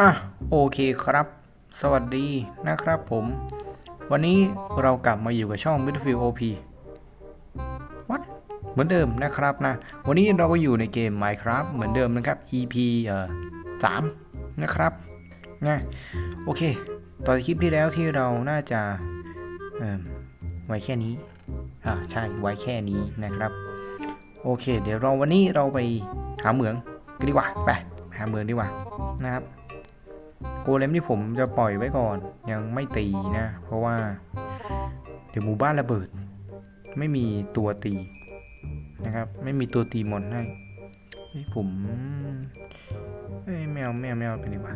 อะโอเคครับ สวัสดีนะครับผม วันนี้เรากลับมาอยู่กับช่อง Battlefield OP วัดเหมือนเดิมนะครับนะ วันนี้เราก็อยู่ในเกม Minecraft เหมือนเดิมนะครับ EP เอ่อสามนะครับนะโอเค ตอนคลิปที่แล้วที่เราน่าจะเอ่มไว้แค่นี้อ่าใช่ไว้แค่นี้นะครับ โอเค เดี๋ยวเราวันนี้เราไปหาเหมืองกันดีกว่าไปหาเหมืองดีกว่านะครับ โกเลมที่ผมจะปล่อยไว้ก่อน ยังไม่ตีนะ เพราะว่า เดี๋ยวหมู่บ้านระเบิด ไม่มีตัวตีนะครับ ไม่มีตัวตีมอนให้ผมเอ้ยไม่เอาไม่เอาไม่เอาไปดีกว่า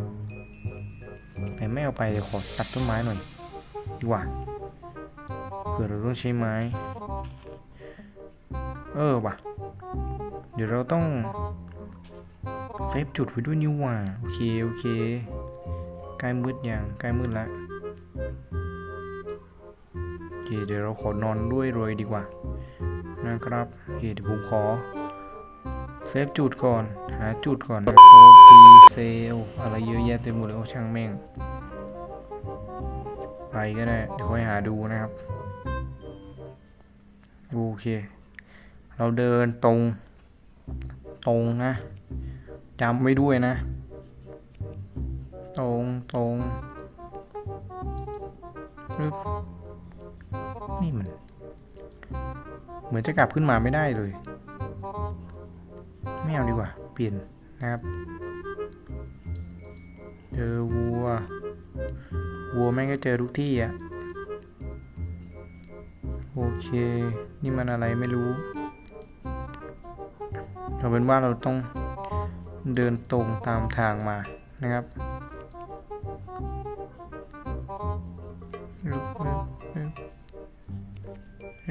แต่ไม่เอาไปเดี๋ยวขอตัดต้นไม้หน่อยดีกว่าเผื่อเราต้องใช้ไม้ เออว่ะ เดี๋ยวเราต้องเซฟจุดไว้ด้วยนี่หว่าโอเค โอเค ใกล้มืดยังใกล้มืดแล้วโอเคเดี๋ยวเราขอนอนด้วยเลยดีกว่า นะครับโอเคเดี๋ยวผมขอเซฟจุดก่อน หาจุดก่อนโอพีเซลอะไรเยอะแยะเต็มหมดเลยโอ้ช่างแม่ง ไปก็ได้เดี๋ยวค่อยหาดูนะครับ โอเค เราเดินตรง ตรงนะจำไว้ด้วยนะ ตรงตรงปึ๊บนี่มัน เหมือนจะกลับขึ้นมาไม่ได้เลย ไม่เอาดีกว่า เปลี่ยนนะครับ เจอวัว วัวแม่งก็เจอทุกที่อะโอเค นี่มันอะไรไม่รู้เราเป็นว่าเราต้องเดินตรงตามทางมานะครับ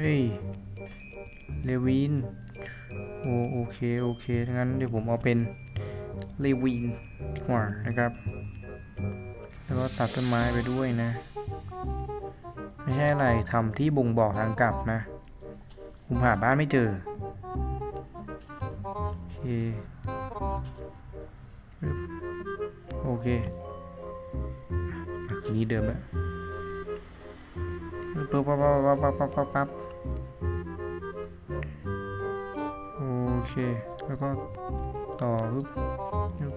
เฮ้ย เลวิน โอโอเค โอเคงั้นเดี๋ยวผมเอาเป็น เลวินดีกว่านะครับ แล้วก็ตัดต้นไม้ไปด้วยนะ ไม่ใช่อะไรทำที่บ่งบอกทางกลับนะ ผมหาบ้านไม่เจอ โอเค โอเคนนี้เดิมแล้วปั๊บปั๊บปั๊บปั๊บปั๊บปั๊บ เค แล้วก็ต่อปึ๊บปึ๊บ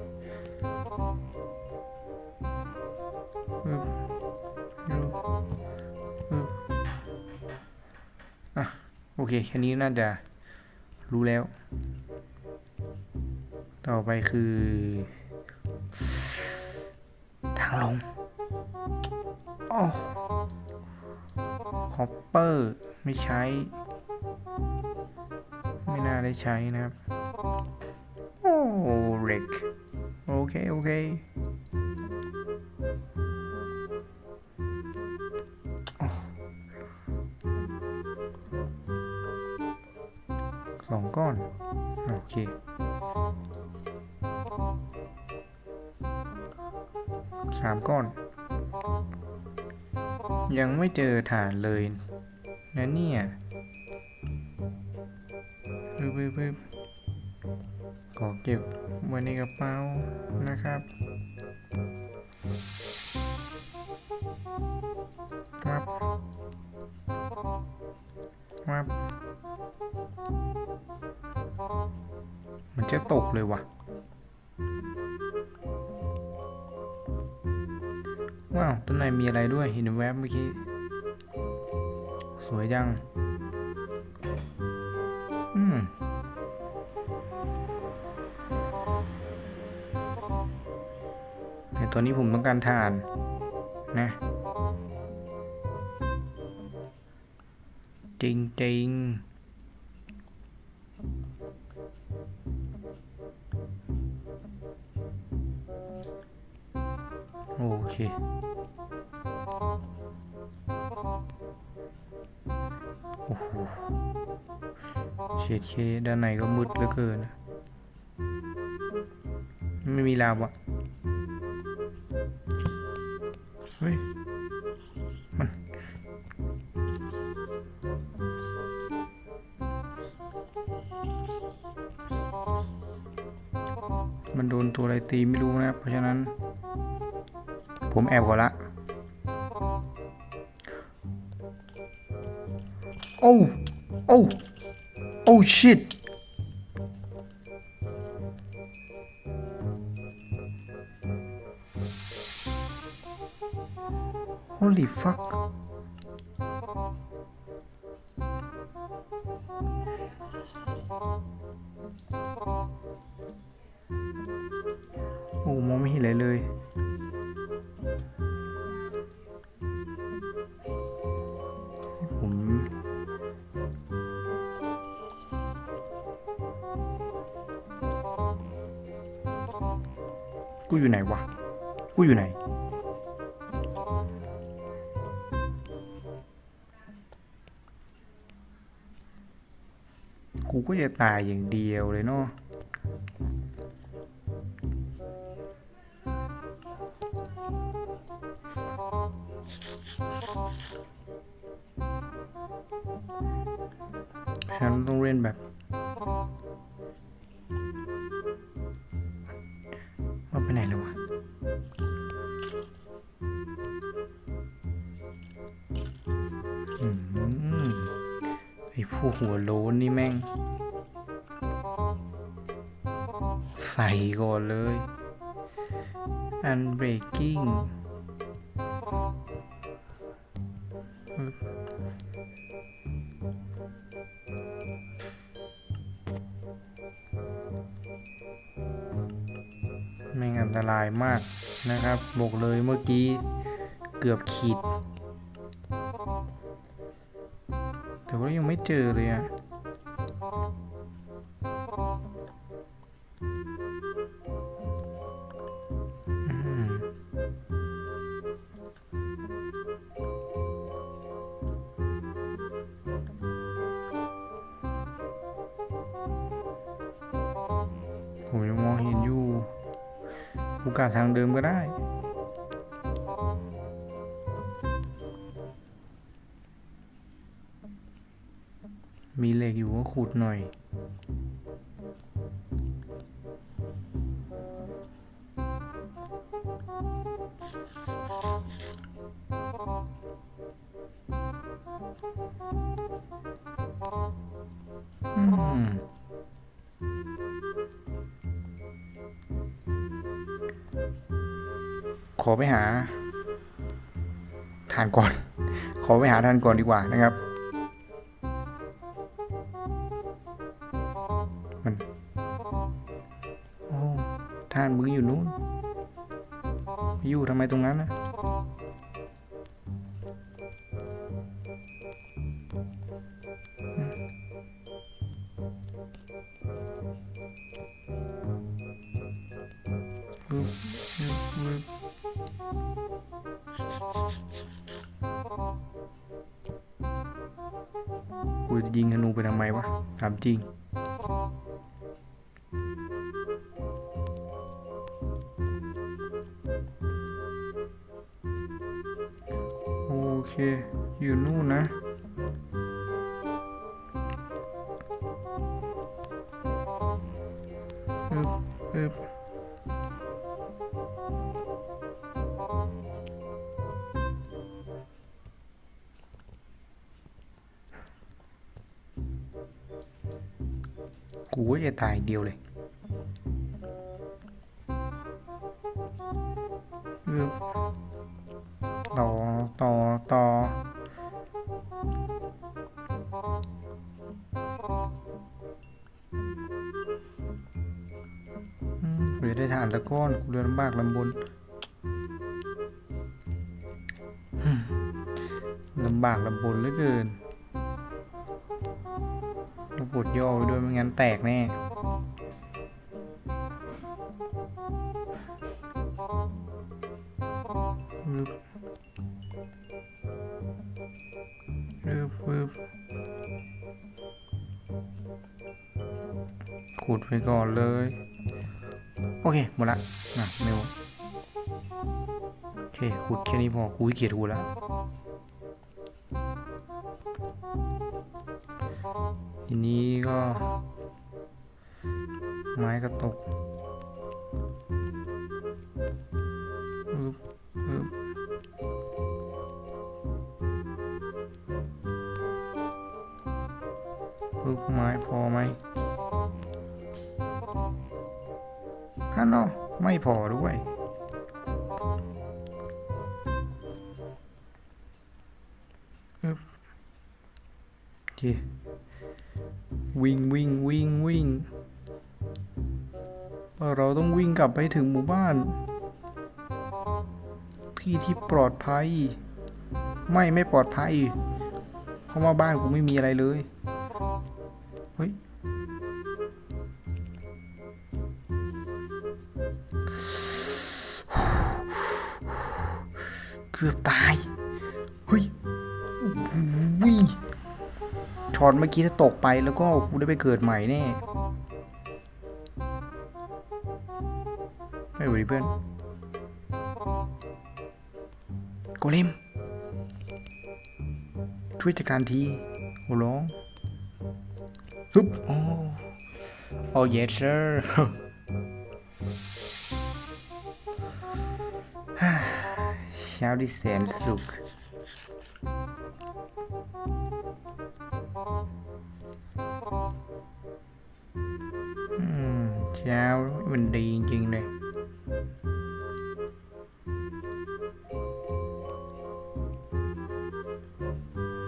ปึ๊บปึ๊บปึ๊บอะโอเคแค่นี้น่าจะรู้แล้ว ต่อไปคือ ทางลงโอ้คอปเปอร์ ไม่ใช้ ไม่น่าได้ใช้นะครับ โอ้เร็ก โอเค โอเค สองก้อน โอเคสามก้อน ยังไม่เจอฐานเลยนะเนี่ย ปึ๊บปึ๊บขอเก็บไว้ในกระเป๋านะครับวับวับมันจะตกเลยว่ะ ว้าวต้นในมีอะไรด้วยเห็นแวบเมื่อกี้ สวยจัง ต่ตอนนี้ผมต้องการทานนะ จริงจริงโอเคโอ้โหเฉดเคด้านในก็มืดเหลือเกิน ไม่มีลาวอะ ยมันมันโดนตัวอะไรตีไม่รู้นะครับเพราะฉะนั้น ผมแอบก่อนละ โอ้ โอ้ โอ้ shit holy fuck โอ้มองไม่เห็นอะไรเลยผมกูอยู่ไหนวะ กูอยู่ไหน ก็จะตายอย่างเดียวเลยเนาะฉันต้องเล่นแบบ ว่าไปไหนแล้ววะอืมไอ้พวกหัวโล้นนี่แม่ง ใส่ก่อนเลย unbreaking แม่งอันตรายมากนะครับ บอกเลยเมื่อกี้เกือบขีด แต่ว่ายังไม่เจอเลยอะ โอกาสทางเดิมก็ได้ มีเหล็กอยู่ก็ขุดหน่อย ขอไปหาทานก่อน ขอไปหาทานก่อนดีกว่านะครับ มันโอ้ทานมึงอยู่นู้นอยู่ทำไมตรงนั้นนะอืมอืม ยิงธนูไปทำไมวะถามจริง โอเค อยู่นู่นนะอึบอึบ จะตายเดียวเลยต่อต่อต่ออืมกูจะได้ทานตะก้อนเดินลำบากลำบนลำบากลำบนเหลือเกิน กดย่อไปด้วยไม่งั้นแตกแน่ปึ๊บปึ๊บปึ๊บขุดไปก่อนเลย โอเค หมดละอะไม่หมดโอเค ขุดแค่นี้พอกูขี้เกียจขุดละ ทีนี้ก็ ไม้ก็ตกอึบอึบอึบไม้พอไหมฮะเนาะไม่พอด้วยโอเค วิ่งวิ่งวิ่งวิ่ง เราต้องวิ่งกลับไปถึงหมู่บ้าน ที่ที่ปลอดภัย ไม่ไม่ปลอดภัย เพราะว่าบ้านกูไม่มีอะไรเลย เฮ้ยเกือบตาย เฮ้ยวิ่ง ช็อตเมื่อกี้ถ้าตกไปแล้วก็กูได้ไปเกิดใหม่แน่ไม่หวดิเพื่อนโกเลมช่วยจัดการทีโอ้ร้องฮึบโอ้โอ้ yes sir ฮ่าเช้าที่แสนสุข มันดีจริงๆเลย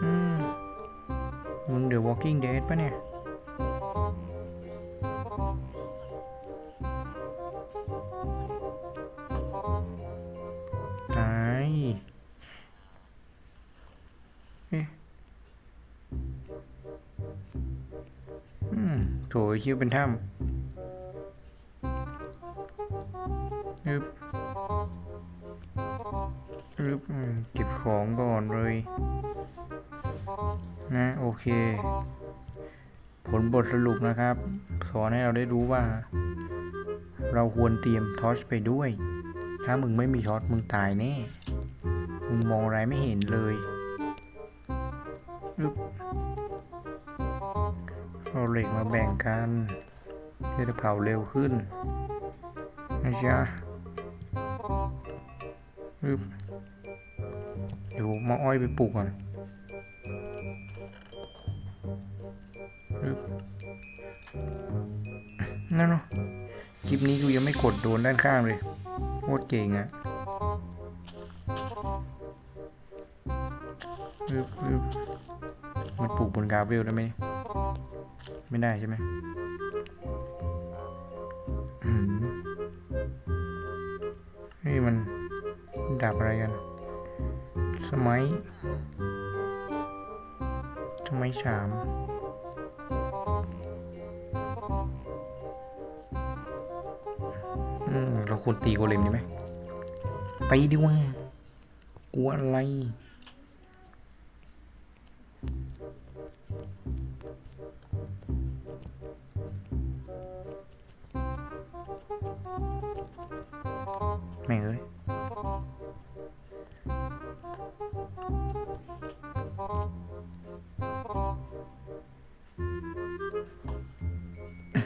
อืมมึงเดี๋ยว Walking Dead ปะเนี่ยตายเอ๊ะอืมโถยคิวเป็นถ้ำ นะโอเค ผลบทสรุปนะครับ สอนให้เราได้รู้ว่า เราควรเตรียมทอชไปด้วย ถ้ามึงไม่มีทอตมึงตายแน่มึงมองอะไรไม่เห็นเลยเอาเหล็กมาแบ่งกันเพื่อจะเผาเร็วขึ้นนะจ๊ะอึบเดี๋ยวมาอ้อยไปปลูกก่อน ลิปนี้กูยังไม่กดโดนด้านข้างเลยโคตรเก่งอะอึบอึบมันปลูกบนกราเวลได้ไหม ไม่ได้ใช่ไหมอืมนี่มันดับอะไรกัน สมัย สมัยสาม เราควรตีโกเลมดีไหมตีดีว่ากลัวอะไร แม่งเอ้ย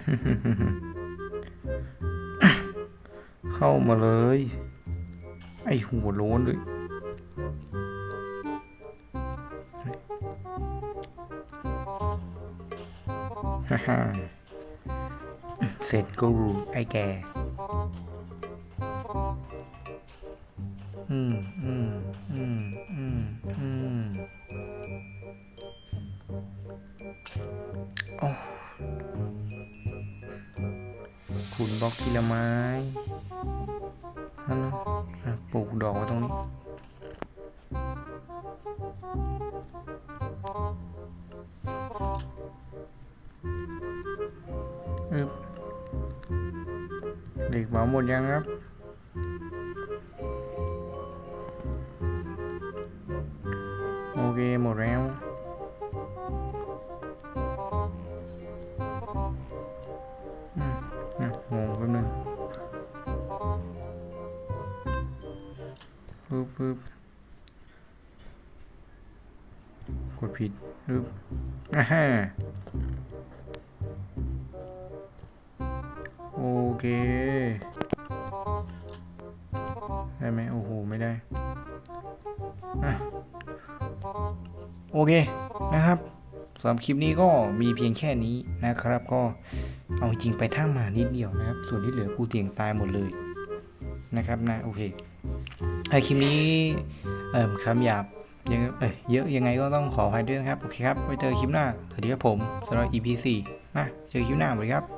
ฮึฮึฮึ เข้ามาเลย ไอหัวโล้นเลยฮ่าเสร็จกูรู้ไอแก อืมอืมอืมอืมอืมโอ้ขุนบล็อกทีละไม้ ดอกไว้ตรงนี้ ผิดปึ๊บอ่าฮะโอเค ได้ไหมโอ้โห ไม่ได้อะโอเคนะครับสำหรับคลิปนี้ก็มีเพียงแค่นี้นะครับ ก็เอาจริงไปท่ามานิดเดียวนะครับ ส่วนที่เหลือกูเสี่ยงตายหมดเลยนะครับนะโอเคไอคลิปนี้เอ่อคำหยาบ ยังเอ้ยเยอะยังไงก็ต้องขออภัยด้วยนะครับ โอเคครับ ไว้เจอคลิปหน้า สวัสดีครับผมสำหรับ EP 4นะเจอคลิปหน้าสวัสดีครับ